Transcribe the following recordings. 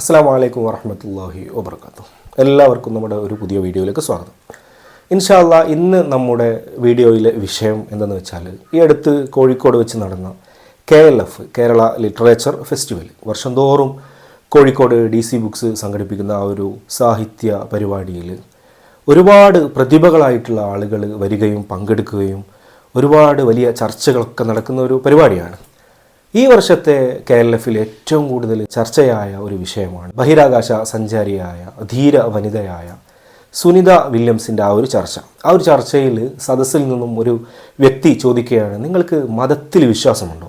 അസ്സാം വലൈക്കും വറഹമത്തല്ലാഹി വബർക്കാത്തു എല്ലാവർക്കും നമ്മുടെ ഒരു പുതിയ വീഡിയോയിലേക്ക് സ്വാഗതം. ഇൻഷാല്ല ഇന്ന് നമ്മുടെ വീഡിയോയിലെ വിഷയം എന്തെന്ന് വെച്ചാൽ ഈ അടുത്ത് കോഴിക്കോട് വെച്ച് നടന്ന K L F Kerala literature festival. വർഷം തോറും കോഴിക്കോട് ഡി സി ബുക്സ് സംഘടിപ്പിക്കുന്ന ആ ഒരു സാഹിത്യ പരിപാടിയിൽ ഒരുപാട് പ്രതിഭകളായിട്ടുള്ള ആളുകൾ വരികയും പങ്കെടുക്കുകയും ഒരുപാട് വലിയ ചർച്ചകളൊക്കെ നടക്കുന്ന ഒരു പരിപാടിയാണ്. ഈ വർഷത്തെ കെ എൽ എഫിൽ ഏറ്റവും കൂടുതൽ ചർച്ചയായ ഒരു വിഷയമാണ് ബഹിരാകാശ സഞ്ചാരിയായ ധീര വനിതയായ സുനിത വില്യംസിന്റെ ആ ഒരു ചർച്ച. ആ ഒരു ചർച്ചയിൽ സദസ്സിൽ നിന്നും ഒരു വ്യക്തി ചോദിക്കുകയാണ് നിങ്ങൾക്ക് മതത്തിൽ വിശ്വാസമുണ്ടോ?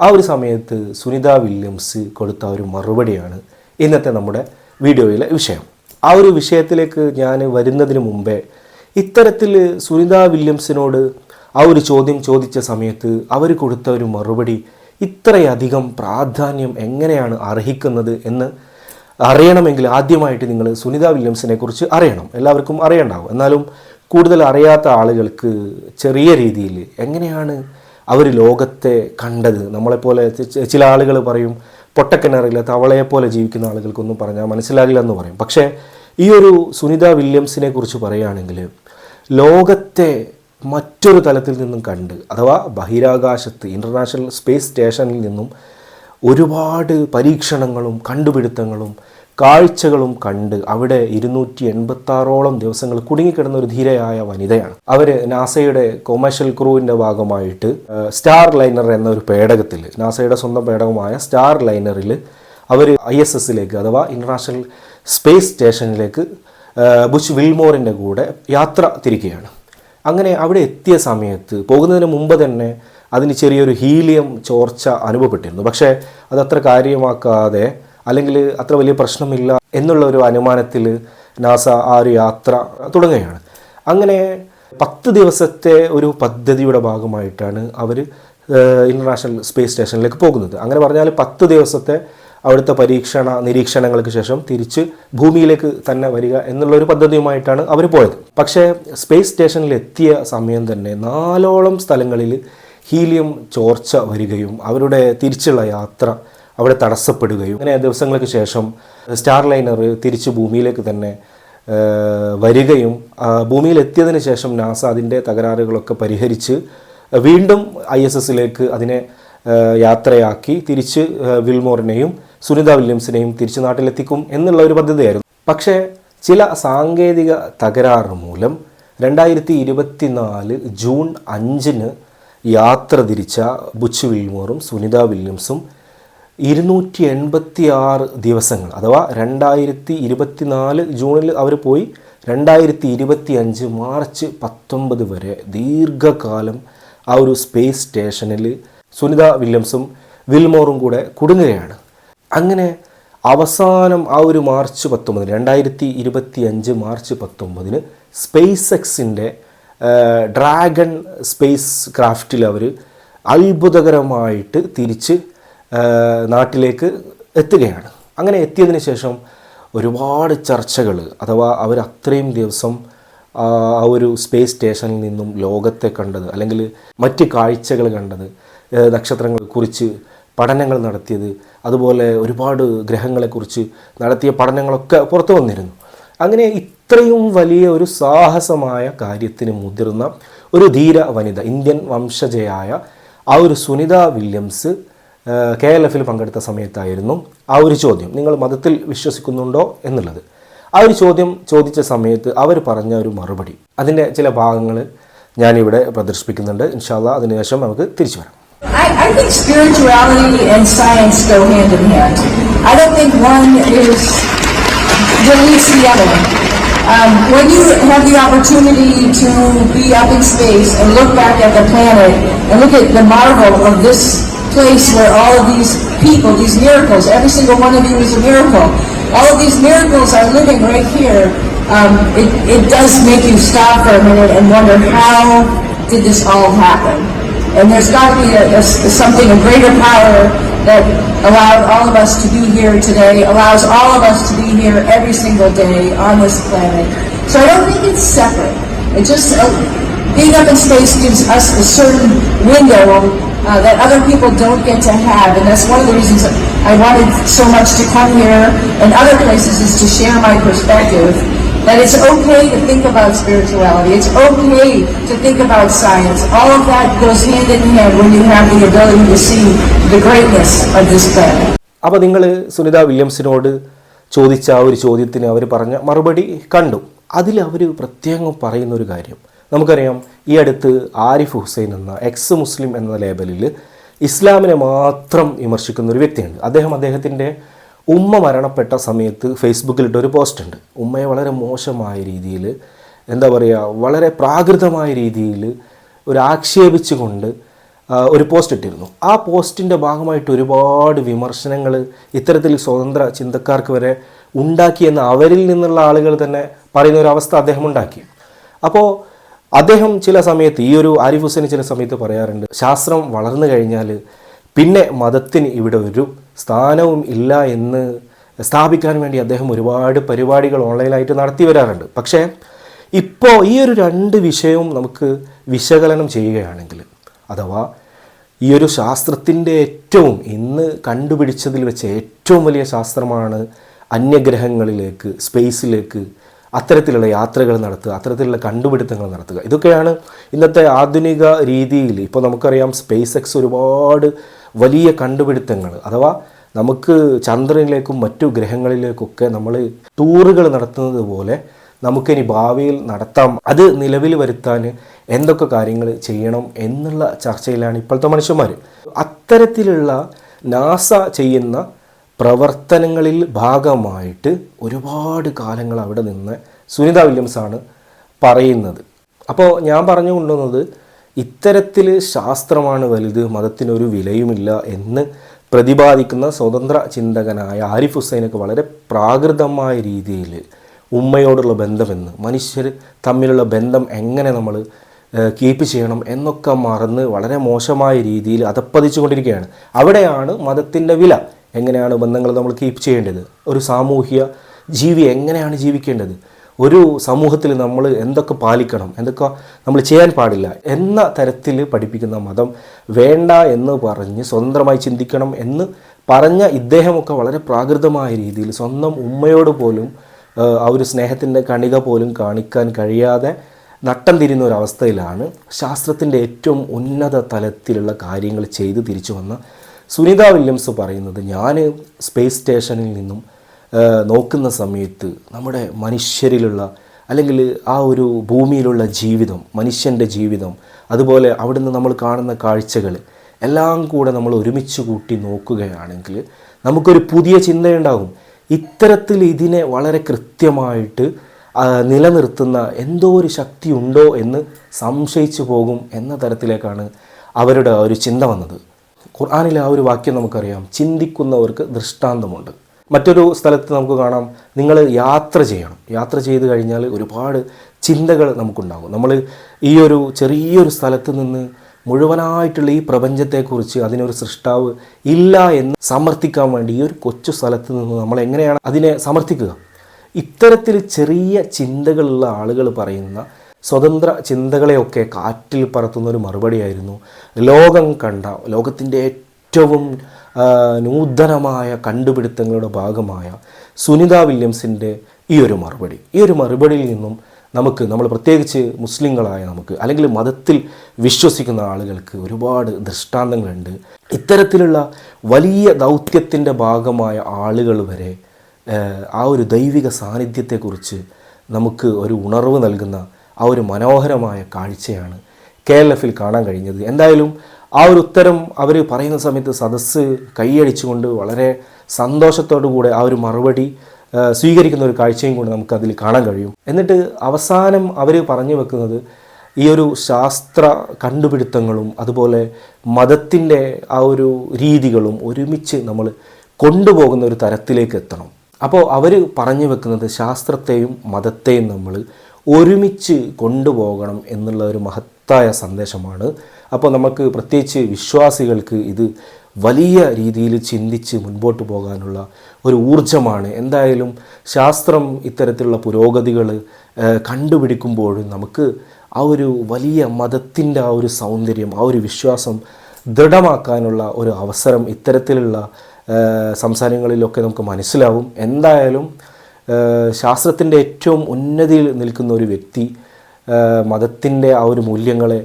ആ ഒരു സമയത്ത് സുനിത വില്യംസ് കൊടുത്ത ഒരു മറുപടിയാണ് ഇന്നത്തെ നമ്മുടെ വീഡിയോയിലെ വിഷയം. ആ ഒരു വിഷയത്തിലേക്ക് ഞാൻ വരുന്നതിന് മുമ്പേ ഇത്തരത്തിൽ സുനിത വില്യംസിനോട് ആ ഒരു ചോദ്യം ചോദിച്ച സമയത്ത് അവർ കൊടുത്ത ഒരു മറുപടി ഇത്രയധികം പ്രാധാന്യം എങ്ങനെയാണ് അർഹിക്കുന്നത് എന്ന് അറിയണമെങ്കിൽ ആദ്യമായിട്ട് നിങ്ങൾ സുനിത വില്യംസിനെ കുറിച്ച് അറിയണം. എല്ലാവർക്കും അറിയണ്ടാവും. എന്നാലും കൂടുതൽ അറിയാത്ത ആളുകൾക്ക് ചെറിയ രീതിയിൽ എങ്ങനെയാണ് അവർ ലോകത്തെ കണ്ടത്? നമ്മളെപ്പോലെ ചില ആളുകൾ പറയും പൊട്ടക്കിണറിലെ തവളയെപ്പോലെ ജീവിക്കുന്ന ആളുകൾക്കൊന്നും പറഞ്ഞാൽ മനസ്സിലാകില്ല എന്ന് പറയും. പക്ഷേ ഈ ഒരു സുനിത വില്യംസിനെ കുറിച്ച് പറയുകയാണെങ്കിൽ ലോകത്തെ മറ്റൊരു തലത്തിൽ നിന്നും കണ്ട് അഥവാ ബഹിരാകാശത്ത് ഇന്റർനാഷണൽ സ്പേസ് സ്റ്റേഷനിൽ നിന്നും ഒരുപാട് പരീക്ഷണങ്ങളും കണ്ടുപിടുത്തങ്ങളും കാഴ്ചകളും കണ്ട് അവിടെ ഇരുന്നൂറ്റി എൺപത്താറോളം ദിവസങ്ങൾ കുടുങ്ങിക്കിടന്ന ഒരു ധീരയായ വനിതയാണ്. അവർ നാസയുടെ കൊമേഴ്ഷ്യൽ ക്രൂവിന്റെ ഭാഗമായിട്ട് സ്റ്റാർ ലൈനർ എന്ന ഒരു പേടകത്തിൽ നാസയുടെ സ്വന്തം പേടകമായ സ്റ്റാർ ലൈനറിൽ അവർ ഐ എസ് എസിലേക്ക് അഥവാ ഇന്റർനാഷണൽ സ്പേസ് സ്റ്റേഷനിലേക്ക് ബുഷ് വിൽമോറിന്റെ കൂടെ യാത്ര തിരിക്കുകയാണ്. അങ്ങനെ അവിടെ എത്തിയ സമയത്ത് പോകുന്നതിന് മുമ്പ് തന്നെ അതിന് ചെറിയൊരു ഹീലിയം ചോർച്ച അനുഭവപ്പെട്ടിരുന്നു. പക്ഷേ അതത്ര കാര്യമാക്കാതെ അല്ലെങ്കിൽ അത്ര വലിയ പ്രശ്നമില്ല എന്നുള്ള ഒരു അനുമാനത്തിൽ നാസ ആ ഒരു യാത്ര തുടങ്ങുകയാണ്. അങ്ങനെ പത്ത് ദിവസത്തെ ഒരു പദ്ധതിയുടെ ഭാഗമായിട്ടാണ് അവർ ഇന്റർനാഷണൽ സ്പേസ് സ്റ്റേഷനിലേക്ക് പോകുന്നത്. അങ്ങനെ പറഞ്ഞാൽ പത്ത് ദിവസത്തെ അവിടുത്തെ പരീക്ഷണ നിരീക്ഷണങ്ങൾക്ക് ശേഷം തിരിച്ച് ഭൂമിയിലേക്ക് തന്നെ വരിക എന്നുള്ള ഒരു പദ്ധതിയുമായിട്ടാണ് അവർ പോയത്. പക്ഷേ സ്പേസ് സ്റ്റേഷനിൽ എത്തിയ സമയം തന്നെ നാലോളം സ്ഥലങ്ങളിൽ ഹീലിയം ചോർച്ച വരികയും അവരുടെ തിരിച്ചുള്ള യാത്ര അവിടെ തടസ്സപ്പെടുകയും അങ്ങനെ ദിവസങ്ങൾക്ക് ശേഷം സ്റ്റാർ ലൈനർ തിരിച്ച് ഭൂമിയിലേക്ക് തന്നെ വരികയും ഭൂമിയിലെത്തിയതിന് ശേഷം നാസ അതിന്റെ തകരാറുകളൊക്കെ പരിഹരിച്ച് വീണ്ടും ഐ എസ് എസിലേക്ക് അതിനെ യാത്രയാക്കി തിരിച്ച് വിൽമോറിനെയും സുനിത വില്യംസിനെയും തിരിച്ച് നാട്ടിലെത്തിക്കും എന്നുള്ള ഒരു പദ്ധതിയായിരുന്നു. പക്ഷേ ചില സാങ്കേതിക തകരാറ് മൂലം രണ്ടായിരത്തി ഇരുപത്തിനാല് ജൂൺ അഞ്ചിന് യാത്ര തിരിച്ച ബുച്ച് വിൽമോറും സുനിത വില്യംസും ഇരുന്നൂറ്റി എൺപത്തി ആറ് ദിവസങ്ങൾ അഥവാ രണ്ടായിരത്തി ഇരുപത്തിനാല് ജൂണിൽ അവർ പോയി രണ്ടായിരത്തി ഇരുപത്തി അഞ്ച് മാർച്ച് പത്തൊമ്പത് വരെ ദീർഘകാലം ആ ഒരു സ്പേസ് സ്റ്റേഷനിൽ സുനിത വില്യംസും വിൽമോറും കൂടെ കുടുങ്ങുകയാണ്. അങ്ങനെ അവസാനം ആ ഒരു മാർച്ച് പത്തൊമ്പതിന് രണ്ടായിരത്തി ഇരുപത്തി അഞ്ച് മാർച്ച് പത്തൊമ്പതിന് സ്പേസ് എക്സിന്റെ ഡ്രാഗൺ സ്പേസ് ക്രാഫ്റ്റിൽ അവർ അത്ഭുതകരമായിട്ട് തിരിച്ച് നാട്ടിലേക്ക് എത്തുകയാണ്. അങ്ങനെ എത്തിയതിന് ശേഷം ഒരുപാട് ചർച്ചകൾ അഥവാ അവർ അത്രയും ദിവസം ആ ഒരു സ്പേസ് സ്റ്റേഷനിൽ നിന്നും ലോകത്തെ കണ്ടത് അല്ലെങ്കിൽ മറ്റ് കാഴ്ചകൾ കണ്ടത് നക്ഷത്രങ്ങളെ കുറിച്ച് പഠനങ്ങൾ നടത്തിയത് അതുപോലെ ഒരുപാട് ഗ്രഹങ്ങളെക്കുറിച്ച് നടത്തിയ പഠനങ്ങളൊക്കെ പുറത്തു വന്നിരുന്നു. അങ്ങനെ ഇത്രയും വലിയ ഒരു സാഹസമായ കാര്യത്തിന് മുതിർന്ന ഒരു ധീര വനിത ഇന്ത്യൻ വംശജയായ ആ ഒരു സുനിത വില്യംസ് കെ എൽ എഫിൽ പങ്കെടുത്ത സമയത്തായിരുന്നു ആ ഒരു ചോദ്യം. നിങ്ങൾ മതത്തിൽ വിശ്വസിക്കുന്നുണ്ടോ എന്നുള്ളത്. ആ ഒരു ചോദ്യം ചോദിച്ച സമയത്ത് അവർ പറഞ്ഞ ഒരു മറുപടി. അതിന്റെ ചില ഭാഗങ്ങൾ ഞാനിവിടെ പ്രദർശിപ്പിക്കുന്നുണ്ട്. ഇൻഷാല്ല അതിനുശേഷം നമുക്ക് തിരിച്ചു വരാം. I, I think spirituality and science go hand in hand. I don't think one is deletes the other. Um, when you have the opportunity to be up in space and look back at the planet and look at the marvel of this place where all of these people, these miracles, every single one of you is a miracle. All of these miracles are living right here. Um, it, it does make you stop for a minute and wonder how did this all happen? And there's got to be a, a something, a greater power that allowed all of us to be here today, allows all of us to be here every single day on this planet. So I don't think it's separate. It just, uh, being up in space gives us a certain window uh, that other people don't get to have. And that's one of the reasons I wanted so much to come here and other places is to share my perspective. That it's okay to think about spirituality. It's okay to think about science. All of that goes hand in hand when you have the ability to see the greatness of this planet. അപ്പോൾ നിങ്ങൾ സുനിത വില്യംസിനോട് ചോദിച്ച ആ ഒരു ചോദ്യത്തിന് അവർ പറഞ്ഞ മറുപടി കണ്ടു അതിൽ അവർ പ്രത്യേകം പറയുന്ന ഒരു കാര്യം നമുക്കറിയാം ഈ അടുത്ത് ആരിഫ് ഹുസൈൻ എന്ന എക്സ് മുസ്ലിം എന്ന ലേബലിൽ ഇസ്ലാമിനെ മാത്രം വിമർശിക്കുന്ന ഒരു വ്യക്തിയുണ്ട് അദ്ദേഹം അദ്ദേഹത്തിന്റെ ഉമ്മ മരണപ്പെട്ട സമയത്ത് ഫേസ്ബുക്കിലിട്ട ഒരു പോസ്റ്റ് ഉണ്ട്. ഉമ്മയെ വളരെ മോശമായ രീതിയിൽ എന്താ പറയുക വളരെ പ്രാകൃതമായ രീതിയിൽ ഒരു ആക്ഷേപിച്ചുകൊണ്ട് ഒരു പോസ്റ്റ് ഇട്ടിരുന്നു. ആ പോസ്റ്റിന്റെ ഭാഗമായിട്ട് ഒരുപാട് വിമർശനങ്ങൾ ഇത്തരത്തിൽ സ്വതന്ത്ര ചിന്തക്കാർക്ക് വരെ ഉണ്ടാക്കിയെന്ന് അവരിൽ നിന്നുള്ള ആളുകൾ തന്നെ പറയുന്ന ഒരു അവസ്ഥ അദ്ദേഹം ഉണ്ടാക്കി. അപ്പോൾ അദ്ദേഹം ചില സമയത്ത് ഈ ഒരു ആരിഫ് ഹുസൈൻ ചില സമയത്ത് പറയാറുണ്ട് ശാസ്ത്രം വളർന്നു കഴിഞ്ഞാൽ പിന്നെ മതത്തിന് ഇവിടെ ഒരു സ്ഥാനവും ഇല്ല എന്ന് സ്ഥാപിക്കാൻ വേണ്ടി അദ്ദേഹം ഒരുപാട് പരിപാടികൾ ഓൺലൈനായിട്ട് നടത്തി വരാറുണ്ട്. പക്ഷേ ഇപ്പോൾ ഈ ഒരു രണ്ട് വിഷയവും നമുക്ക് വിശകലനം ചെയ്യുകയാണെങ്കിൽ അഥവാ ഈ ഒരു ശാസ്ത്രത്തിന്റെ ഏറ്റവും ഇന്ന് കണ്ടുപിടിച്ചതിൽ വെച്ച് ഏറ്റവും വലിയ ശാസ്ത്രമാണ് അന്യഗ്രഹങ്ങളിലേക്ക് സ്പേസിലേക്ക് അത്തരത്തിലുള്ള യാത്രകൾ നടത്തുക അത്തരത്തിലുള്ള കണ്ടുപിടുത്തങ്ങൾ നടത്തുക. ഇതൊക്കെയാണ് ഇന്നത്തെ ആധുനിക രീതിയിൽ ഇപ്പോൾ നമുക്കറിയാം സ്പേസ് എക്സ് ഒരുപാട് വലിയ കണ്ടുപിടുത്തങ്ങൾ. അഥവാ നമുക്ക് ചന്ദ്രനിലേക്കും മറ്റു ഗ്രഹങ്ങളിലേക്കൊക്കെ നമ്മൾ ടൂറുകൾ നടത്തുന്നത് പോലെ നമുക്കിനി ഭാവിയിൽ നടത്താം. അത് നിലവിൽ വരുത്താൻ എന്തൊക്കെ കാര്യങ്ങൾ ചെയ്യണം എന്നുള്ള ചർച്ചയിലാണ് ഇപ്പോഴത്തെ മനുഷ്യന്മാർ അത്തരത്തിലുള്ള നാസ ചെയ്യുന്ന പ്രവർത്തനങ്ങളിൽ ഭാഗമായിട്ട് ഒരുപാട് കാലങ്ങൾ അവിടെ നിന്ന് സുനിത വില്യംസ് ആണ് പറയുന്നത്. അപ്പോൾ ഞാൻ പറഞ്ഞു കൊണ്ടുവന്നത് ഇത്തരത്തിൽ ശാസ്ത്രമാണ് വലുത് മതത്തിനൊരു വിലയുമില്ല എന്ന് പ്രതിപാദിക്കുന്ന സ്വതന്ത്ര ചിന്തകനായ ആരിഫ് ഹുസൈനൊക്കെ വളരെ പ്രാകൃതമായ രീതിയിൽ ഉമ്മയോടുള്ള ബന്ധമെന്ന് മനുഷ്യർ തമ്മിലുള്ള ബന്ധം എങ്ങനെ നമ്മൾ കീപ്പ് ചെയ്യണം എന്നൊക്കെ മറന്ന് വളരെ മോശമായ രീതിയിൽ അതപ്പതിച്ചുകൊണ്ടിരിക്കുകയാണ്. അവിടെയാണ് മതത്തിന്റെ വില. എങ്ങനെയാണ് ബന്ധങ്ങൾ നമ്മൾ കീപ്പ് ചെയ്യേണ്ടത്? ഒരു സാമൂഹ്യ ജീവി എങ്ങനെയാണ് ജീവിക്കേണ്ടത്? ഒരു സമൂഹത്തിൽ നമ്മൾ എന്തൊക്കെ പാലിക്കണം? എന്തൊക്കെ നമ്മൾ ചെയ്യാൻ പാടില്ല? എന്ന തരത്തിൽ പഠിപ്പിക്കുന്ന മതം വേണ്ട എന്ന് പറഞ്ഞ് സ്വതന്ത്രമായി ചിന്തിക്കണം എന്ന് പറഞ്ഞ ഇദ്ദേഹമൊക്കെ വളരെ പ്രാകൃതമായ രീതിയിൽ സ്വന്തം ഉമ്മയോട് പോലും ആ ഒരു സ്നേഹത്തിന്റെ കണിക പോലും കാണിക്കാൻ കഴിയാതെ നട്ടം തിരിയുന്ന ഒരു അവസ്ഥയിലാണ് ശാസ്ത്രത്തിന്റെ ഏറ്റവും ഉന്നത തലത്തിലുള്ള കാര്യങ്ങൾ ചെയ്ത് തിരിച്ചു വന്ന സുനിത വില്യംസ് പറയുന്നത് ഞാൻ സ്പേസ് സ്റ്റേഷനിൽ നിന്നും നോക്കുന്ന സമയത്ത് നമ്മുടെ മനുഷ്യരിലുള്ള അല്ലെങ്കിൽ ആ ഒരു ഭൂമിയിലുള്ള ജീവിതം മനുഷ്യന്റെ ജീവിതം അതുപോലെ അവിടുന്ന് നമ്മൾ കാണുന്ന കാഴ്ചകൾ എല്ലാം കൂടെ നമ്മൾ ഒരുമിച്ച് കൂട്ടി നോക്കുകയാണെങ്കിൽ നമുക്കൊരു പുതിയ ചിന്തയുണ്ടാകും. ഇത്തരത്തിൽ ഇതിനെ വളരെ കൃത്യമായിട്ട് നിലനിർത്തുന്ന എന്തോ ഒരു ശക്തി ഉണ്ടോ എന്ന് സംശയിച്ചു പോകും എന്ന തരത്തിലേക്കാണ് അവരുടെ ഒരു ചിന്ത വന്നത്. ഖുർആാനിലെ ആ ഒരു വാക്യം നമുക്കറിയാം. ചിന്തിക്കുന്നവർക്ക് ദൃഷ്ടാന്തമുണ്ട്. മറ്റൊരു സ്ഥലത്ത് നമുക്ക് കാണാം നിങ്ങൾ യാത്ര ചെയ്യണം. യാത്ര ചെയ്ത് കഴിഞ്ഞാൽ ഒരുപാട് ചിന്തകൾ നമുക്കുണ്ടാകും. നമ്മൾ ഈ ഒരു ചെറിയൊരു സ്ഥലത്ത് നിന്ന് മുഴുവനായിട്ടുള്ള ഈ പ്രപഞ്ചത്തെക്കുറിച്ച് അതിനൊരു സൃഷ്ടാവ് ഇല്ല എന്ന് സമർത്ഥിക്കാൻ വേണ്ടി ഈ ഒരു കൊച്ചു സ്ഥലത്ത് നിന്ന് നമ്മൾ എങ്ങനെയാണ് അതിനെ സമർത്ഥിക്കുക? ഇത്തരത്തിൽ ചെറിയ ചിന്തകളുള്ള ആളുകൾ പറയുന്ന സ്വതന്ത്ര ചിന്തകളെയൊക്കെ കാറ്റിൽ പറത്തുന്ന ഒരു മറുപടിയായിരുന്നു. ലോകം കണ്ട ലോകത്തിന്റെ ഏറ്റവും നൂതനമായ കണ്ടുപിടുത്തങ്ങളുടെ ഭാഗമായ സുനിത വില്യംസിന്റെ ഈ ഒരു മറുപടി. ഈ ഒരു മറുപടിയിൽ നിന്നും നമുക്ക് നമ്മൾ പ്രത്യേകിച്ച് മുസ്ലിങ്ങളായ നമുക്ക് അല്ലെങ്കിൽ മതത്തിൽ വിശ്വസിക്കുന്ന ആളുകൾക്ക് ഒരുപാട് ദൃഷ്ടാന്തങ്ങളുണ്ട്. ഇത്തരത്തിലുള്ള വലിയ ദൗത്യത്തിന്റെ ഭാഗമായ ആളുകൾ വരെ ആ ഒരു ദൈവിക സാന്നിധ്യത്തെക്കുറിച്ച് നമുക്ക് ഒരു ഉണർവ് നൽകുന്ന ആ ഒരു മനോഹരമായ കാഴ്ചയാണ് കെ എൽ എഫിൽ കാണാൻ കഴിഞ്ഞത്. എന്തായാലും ആ ഒരു ഉത്തരം അവർ പറയുന്ന സമയത്ത് സദസ്സ് കൈയടിച്ചുകൊണ്ട് വളരെ സന്തോഷത്തോടു കൂടെ ആ ഒരു മറുപടി സ്വീകരിക്കുന്ന ഒരു കാഴ്ചയും കൂടെ നമുക്ക് അതിൽ കാണാൻ കഴിയും. എന്നിട്ട് അവസാനം അവർ പറഞ്ഞു വെക്കുന്നത് ഈ ഒരു ശാസ്ത്ര കണ്ടുപിടുത്തങ്ങളും അതുപോലെ മതത്തിന്റെ ആ ഒരു രീതികളും ഒരുമിച്ച് നമ്മൾ കൊണ്ടുപോകുന്ന ഒരു തരത്തിലേക്ക് എത്തണം. അപ്പോൾ അവർ പറഞ്ഞു വെക്കുന്നത് ശാസ്ത്രത്തെയും മതത്തെയും നമ്മൾ ഒരുമിച്ച് കൊണ്ടുപോകണം എന്നുള്ള ഒരു മഹത്തായ സന്ദേശമാണ്. അപ്പോൾ നമുക്ക് പ്രത്യേകിച്ച് വിശ്വാസികൾക്ക് ഇത് വലിയ രീതിയിൽ ചിന്തിച്ച് മുൻപോട്ട് പോകാനുള്ള ഒരു ഊർജമാണ് എന്തായാലും ശാസ്ത്രം ഇത്തരത്തിലുള്ള പുരോഗതികൾ കണ്ടുപിടിക്കുമ്പോഴും നമുക്ക് ആ ഒരു വലിയ മതത്തിന്റെ ആ ഒരു സൗന്ദര്യം ആ ഒരു വിശ്വാസം ദൃഢമാക്കാനുള്ള ഒരു അവസരം ഇത്തരത്തിലുള്ള സംസാരങ്ങളിലൊക്കെ നമുക്ക് മനസ്സിലാവും. എന്തായാലും ശാസ്ത്രത്തിന്റെ ഏറ്റവും ഉന്നതിയിൽ നിൽക്കുന്ന ഒരു വ്യക്തി മതത്തിന്റെ ആ ഒരു മൂല്യങ്ങളെ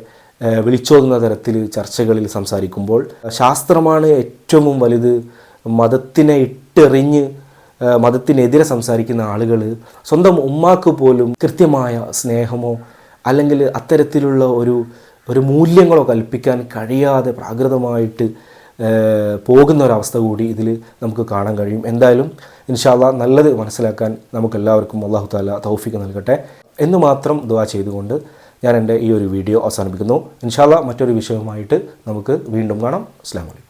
വിളിച്ചോതുന്ന തരത്തിൽ ചർച്ചകളിൽ സംസാരിക്കുമ്പോൾ ശാസ്ത്രമാണ് ഏറ്റവും വലുത്. മതത്തിനെ ഇട്ടെറിഞ്ഞ് മതത്തിനെതിരെ സംസാരിക്കുന്ന ആളുകൾ സ്വന്തം ഉമ്മാക്ക് പോലും കൃത്യമായ സ്നേഹമോ അല്ലെങ്കിൽ അത്തരത്തിലുള്ള ഒരു ഒരു മൂല്യങ്ങളോ കൽപ്പിക്കാൻ കഴിയാതെ പ്രാകൃതമായിട്ട് പോകുന്ന ഒരവസ്ഥ കൂടി ഇതിൽ നമുക്ക് കാണാൻ കഴിയും. എന്തായാലും ഇൻഷാല്ല നല്ലത് മനസ്സിലാക്കാൻ നമുക്ക് എല്ലാവർക്കും അള്ളാഹു താല തൗഫിക്ക് നൽകട്ടെ. എന്ന് മാത്രം ദുവാ ചെയ്തുകൊണ്ട് ഞാൻ എന്റെ ഈ ഒരു വീഡിയോ അവസാനിപ്പിക്കുന്നു. ഇൻഷാല്ല മറ്റൊരു വിഷയവുമായിട്ട് നമുക്ക് വീണ്ടും കാണാം. അസ്ലാം വലൈക്കും